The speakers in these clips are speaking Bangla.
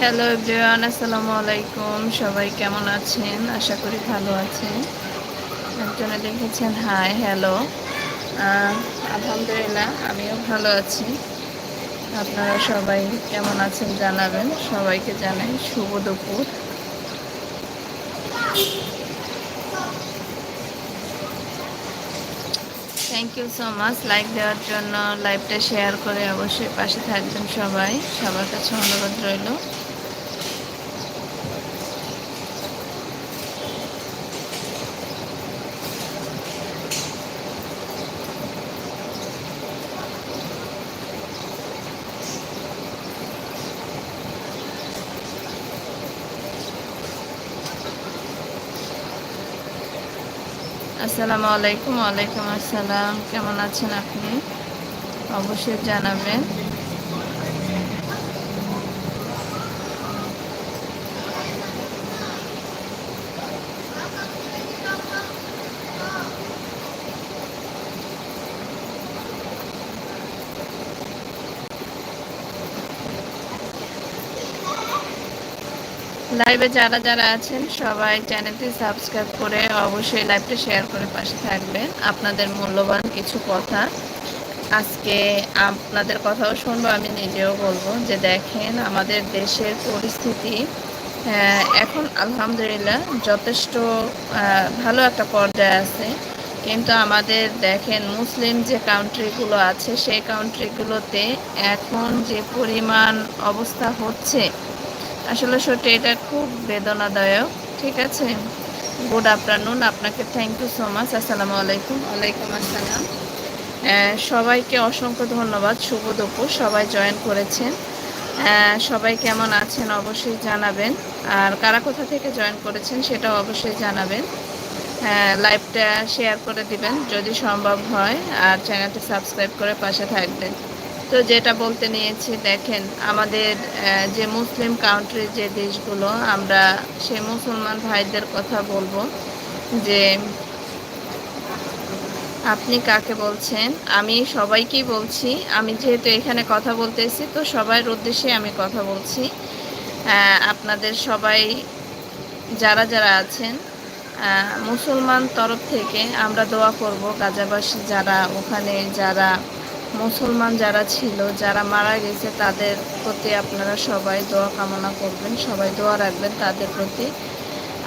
হ্যালো এভরিওয়ান আসসালামু আলাইকুম সবাই কেমন আছেন? আশা করি ভালো আছেন। একজনে লিখেছেন হাই হ্যালো আলহামদুলিল্লাহ, আমিও ভালো আছি। আপনারা সবাই কেমন আছেন জানাবেন। সবাইকে জানাই শুভ দুপুর। Thank you so much like দেওয়ার জন্য লাইভটা শেয়ার করে অবশ্যই পাশে থাকবেন সবাই। সবার কাছে অনুরোধ রইল। আসসালামু আলাইকুম ওয়ালাইকুম আসসালাম। কেমন আছেন আপনি? অবশ্যই জানাবেন। লাইভে যারা যারা আছেন, সবাই চ্যানেলটি সাবস্ক্রাইব করে অবশ্যই লাইভটা শেয়ার করে পাশে থাকবেন। আপনাদের মূল্যবান কিছু কথা। আজকে আপনাদের কথাও শুনব, আমি নিজেও বলব যে দেখেন আমাদের দেশের পরিস্থিতি এখন আলহামদুলিল্লাহ যথেষ্ট ভালো একটা পর্যায়ে আছে। কিন্তু আমাদের দেখেন মুসলিম যে কাউন্ট্রিগুলো আছে, সেই কাউন্ট্রিগুলোতে এখন যে পরিমাণ অবস্থা হচ্ছে আসলে সত্যি এটা খুব বেদনাদায়ক। ঠিক আছে? গুড আফটারনুন আপনাকে থ্যাংক ইউ সো মাচ আসসালামু আলাইকুম। ওয়ালাইকুম আসসালাম। সবাইকে অসংখ্য ধন্যবাদ শুভ দুপুর সবাই জয়েন করেছেন। সবাই কেমন আছেন অবশ্যই জানাবেন। আর কারা কোথা থেকে জয়েন করেছেন সেটাও অবশ্যই জানাবেন। লাইভটা শেয়ার করে দিবেন যদি সম্ভব হয় আর চ্যানেলটি সাবস্ক্রাইব করে পাশে থাকবেন। তো যেটা বলতে নিয়েছি, দেখেন, আমাদের যে মুসলিম কান্ট্রির যে দেশগুলো, আমরা সে মুসলমান ভাইদের কথা বলব যে আপনি কাকে বলছেন? আমি সবাইকেই বলছি। আমি যেহেতু এখানে কথা বলতেছি, তো সবার উদ্দেশ্যে আমি কথা বলছি। আপনাদের সবাই যারা যারা আছেন মুসলমান তরফ থেকে আমরা দোয়া করব গাজাবাসী যারা, ওখানে যারা মুসলমান যারা ছিল, যারা মারা গেছে, তাদের প্রতি আপনারা সবাই দোয়া কামনা করবেন, সবাই দোয়া রাখবেন তাদের প্রতি।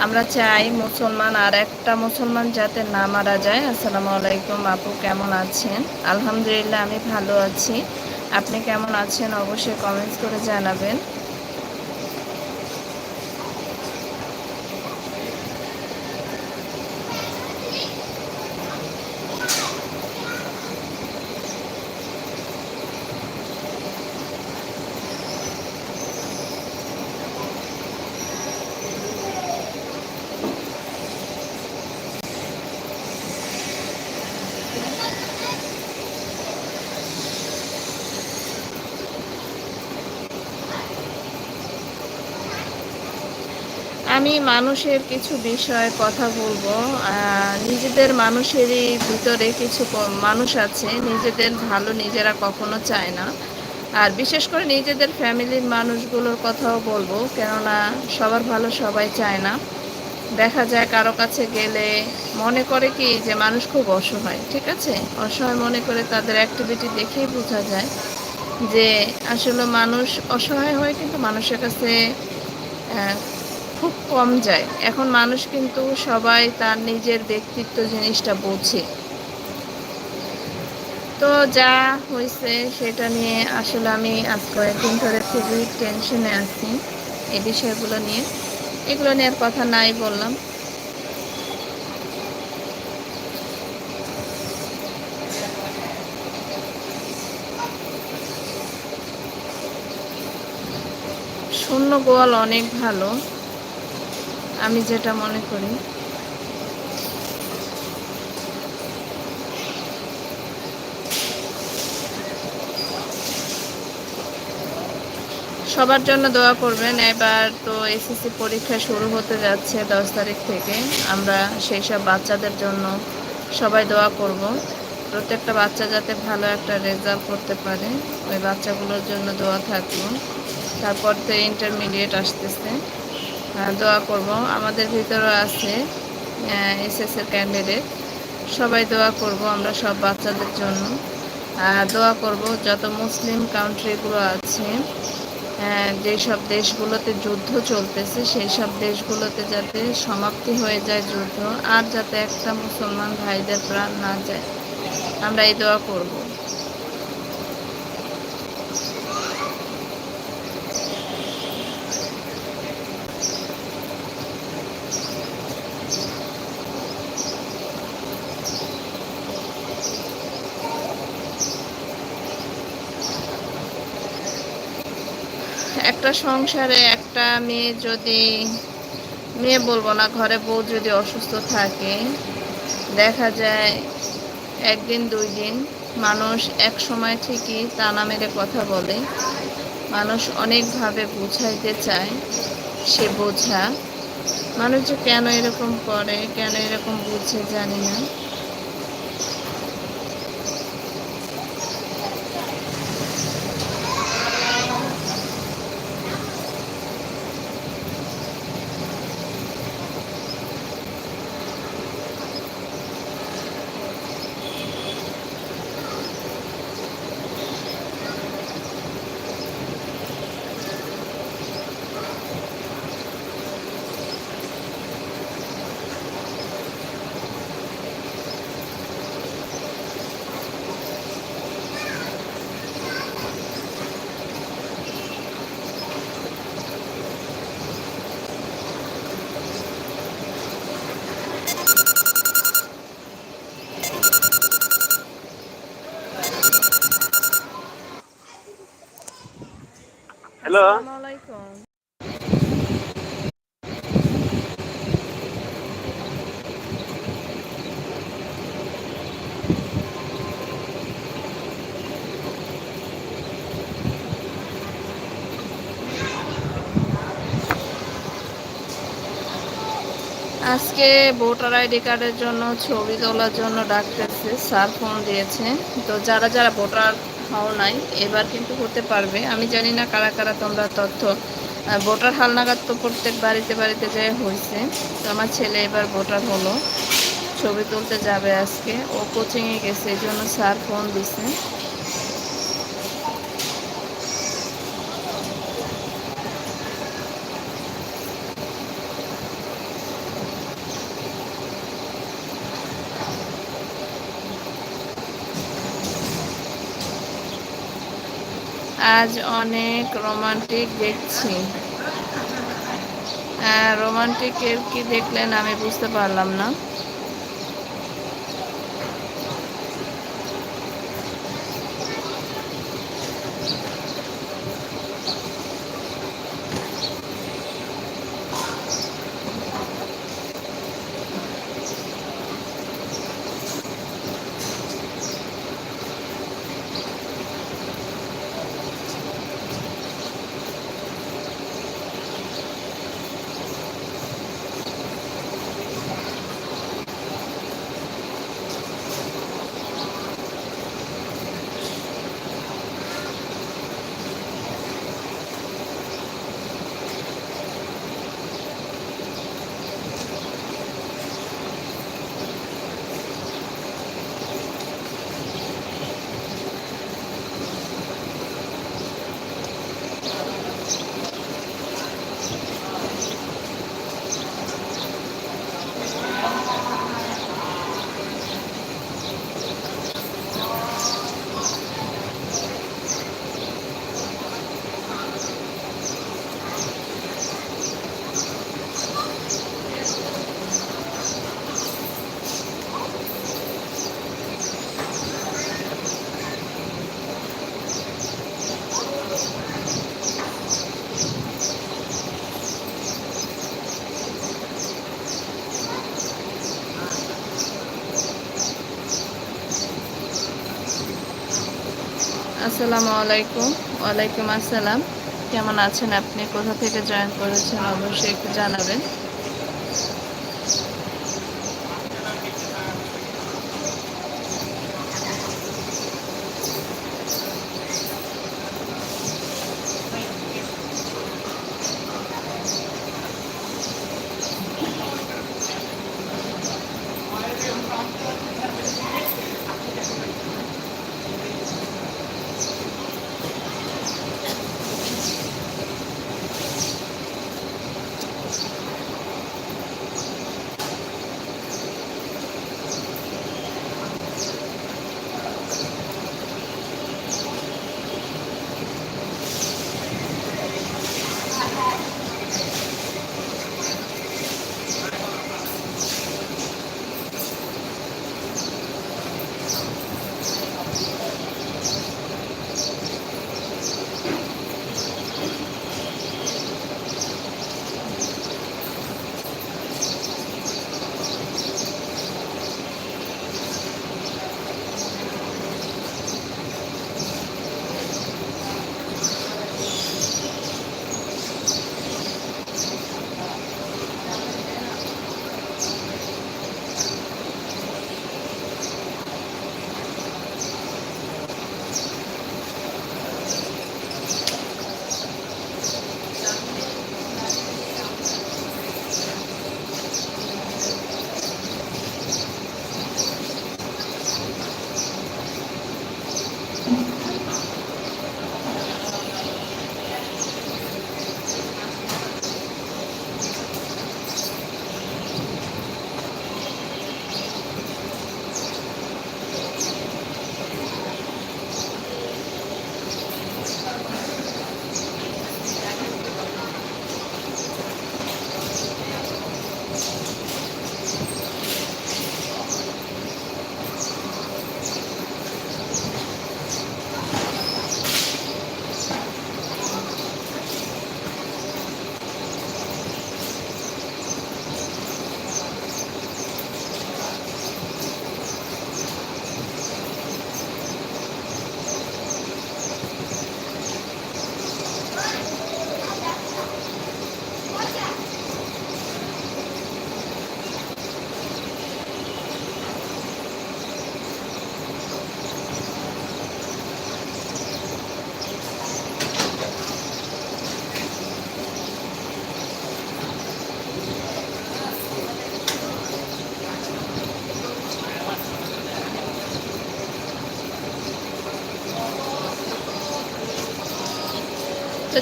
আমরা চাই মুসলমান আর একটা মুসলমান যাতে না মারা যায়। আসসালামু আলাইকুম, আপু কেমন আছেন? আলহামদুলিল্লাহ, আমি ভালো আছি। আপনি কেমন আছেন? অবশ্যই কমেন্টস করে জানাবেন। আমি মানুষের কিছু বিষয়ে কথা বলব। নিজেদের মানুষেরই ভিতরে কিছু মানুষ আছে, নিজেদের ভালো নিজেরা কখনো চায় না। আর বিশেষ করে নিজেদের ফ্যামিলির মানুষগুলোর কথাও বলব, কেননা সবার ভালো সবাই চায় না। দেখা যায় কারও কাছে গেলে মনে করে কি যে মানুষ খুব অসহায়, ঠিক আছে? অসহায় মনে করে তাদের অ্যাক্টিভিটি দেখেই বোঝা যায় যে আসলে মানুষ অসহায় হয় কিন্তু মানুষের কাছে খুব কম যায়। এখন মানুষ কিন্তু সবাই তার নিজের ব্যক্তিত্ব জিনিসটা বোঝে। তো যা হয়েছে সেটা নিয়ে আসলে আমি আজ কয়েকদিন ধরে খুবই টেনশনে আছি এই বিষয়গুলো নিয়ে। এগুলো নিয়ে কথা নাই বললাম। শূন্য গোয়াল অনেক ভালো। আমি যেটা মনে করি, সবার জন্য দোয়া করবেন। এবার তো এসএসসি পরীক্ষা শুরু হতে যাচ্ছে দশ তারিখ থেকে। আমরা সেই সব বাচ্চাদের জন্য সবাই দোয়া করব। প্রত্যেকটা বাচ্চা যাতে ভালো একটা রেজাল্ট করতে পারে। ওই বাচ্চাগুলোর জন্য দোয়া থাকল তারপর তো ইন্টারমিডিয়েট আসতেছে। দোয়া করব। আমাদের ভিতরে আছে এসএসের ক্যান্ডিডেট সবাই দোয়া করব আমরা সব বাচ্চাদের জন্য। দোয়া করব যত মুসলিম কান্ট্রিগুলো আছে যেসব দেশগুলোতে যুদ্ধ চলতেছে সেই সব দেশগুলোতে যাতে সমাপ্তি হয়ে যায় যুদ্ধ, আর যাতে একটা মুসলমান ভাইদের প্রাণ না যায়। আমরা এই দোয়া করব। একটা সংসারে একটা মেয়ে যদি, মেয়ে বলব না, ঘরে বউ যদি অসুস্থ থাকে, দেখা যায় একদিন দুই দিন মানুষ এক সময় ঠিকই টানা মেরে কথা বলে। মানুষ অনেকভাবে বুঝাইতে চায়, সে বোঝা। মানুষ যে কেন এরকম করে, কেন এরকম বুঝে জানি না। হ্যালো আজকে ভোটার আইডি কার্ডের জন্য ছবি তোলার জন্য ডাকতেছে, স্যার ফোন দিয়েছে। তো যারা যারা ভোটার হও নাই, এবার কিন্তু হতে পারবে। আমি জানি না কারা কারা তোমরা তথ্য ভোটার হালনাগাদ তো প্রত্যেক বাড়িতে বাড়িতে যে হয়েছে তো আমার ছেলে এবার ভোটার হলো, ছবি তুলতে যাবে আজকে। ও কোচিংয়ে গেছে, এই জন্য স্যার ফোন দিছে। আজ অনেক রোমান্টিক দেখছি। রোমান্টিকের কি দেখলেন আমি বুঝতে পারলাম না। আসসালামু আলাইকুম। ওয়ালাইকুম আসসালাম। কেমন আছেন আপনি? কোথা থেকে জয়েন করেছেন? অবশ্যই একটু জানাবেন।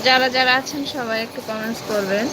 যারা যারা আছেন সবাই একটু কমেন্টস করবেন।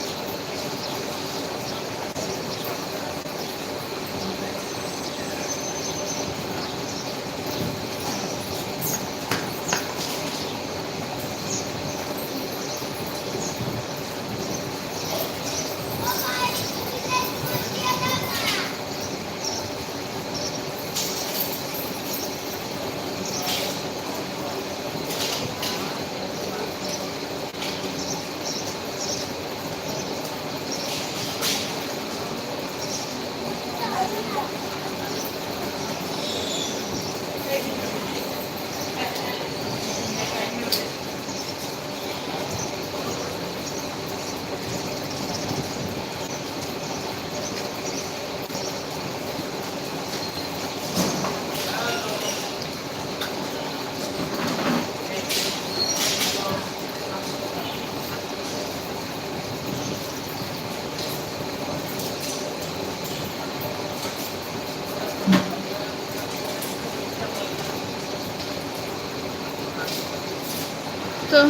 তো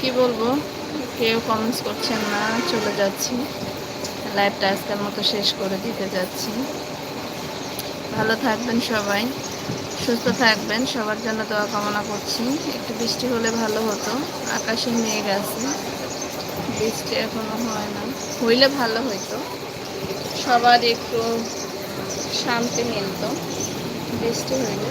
কি বলব, কেউ কমেন্টস করছেন না, চলে যাচ্ছি। লাইভটা আজকের মতো শেষ করে দিতে যাচ্ছি। ভালো থাকবেন সবাই, সুস্থ থাকবেন, সবার জন্য দোয়া কামনা করছি। একটু বৃষ্টি হলে ভালো হতো, আকাশে মেঘ আছে। বৃষ্টি এখনও হয় না, হইলে ভালো হইতো। সবার একটু শান্তি মিলত, বৃষ্টি হইলে।